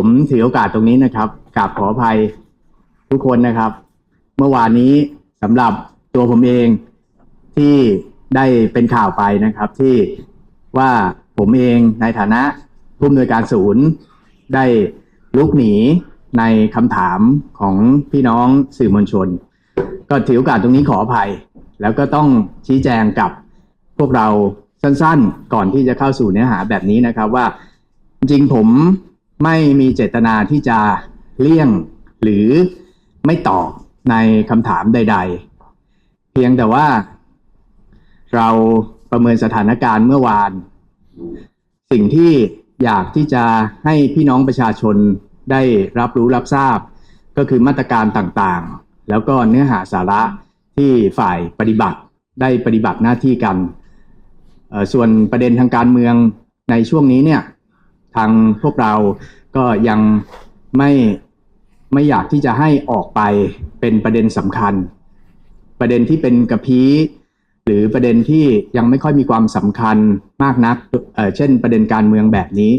ผมถือโอกาสตรงนี้นะครับกราบขออภัยทุกคนนะครับ เมื่อวานนี้สำหรับตัวผมเองที่ได้เป็นข่าวไปนะครับที่ว่าผมเองในฐานะผู้อำนวยการศูนย์ ได้ลุกหนีในคำถามของพี่น้องสื่อมวลชน ก็ถือโอกาสตรงนี้ขออภัย แล้วก็ต้องชี้แจงกับพวกเราสั้นๆ ก่อนที่จะเข้าสู่เนื้อหาแบบนี้นะครับว่าจริงผม ไม่มีเจตนาที่จะเลี่ยงหรือไม่ตอบในคำถามใด ๆ เพียงแต่ว่า เราประเมินสถานการณ์เมื่อวาน สิ่งที่อยากที่จะให้พี่น้องประชาชนได้รับรู้รับทราบ ก็คือมาตรการต่างๆ แล้วก็เนื้อหาสาระที่ฝ่ายปฏิบัติได้ปฏิบัติหน้าที่กัน ส่วนประเด็นทางการเมืองในช่วงนี้เนี่ย ทางพวกเราก็ยังไม่ไม่อยากที่จะให้ออกไปเป็นประเด็นสำคัญ ประเด็นที่เป็นกระพี้หรือประเด็นที่ยังไม่ค่อยมีความสำคัญมากนักเเช่น ประเด็นการเมืองแบบนี้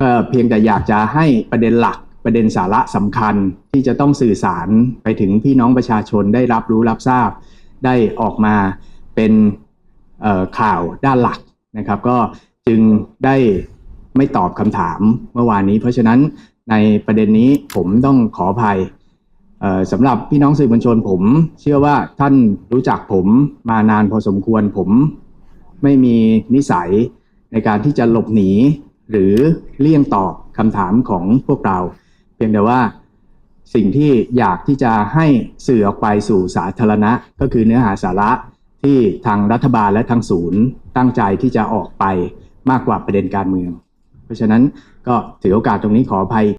ก็เพียงแต่อยากจะให้ประเด็นหลักประเด็นสาระสำคัญที่จะต้องสื่อสารไปถึงพี่น้องประชาชนได้รับรู้รับทราบ ได้ออกมาเป็นข่าวด้านหลักนะครับ ก็จึงได้ ไม่ตอบคำถามเมื่อวานนี้ เพราะฉะนั้นในประเด็นนี้ผมต้องขออภัยสำหรับพี่น้องสื่อมวลชนผม เชื่อว่าท่านรู้จักผมมานานพอสมควรผมไม่มีนิสัยในการที่จะหลบหนี หรือเลี่ยงตอบคำถามของพวกเรา เพียงแต่ว่าสิ่งที่อยากที่จะให้สื่อออกไปสู่สาธารณะ ก็คือเนื้อหาสาระที่ทางรัฐบาลและทางศูนย์ตั้งใจที่จะออกไปมากกว่าประเด็นการเมือง เพราะฉะนั้นก็ถือโอกาสตรงนี้ขออภัย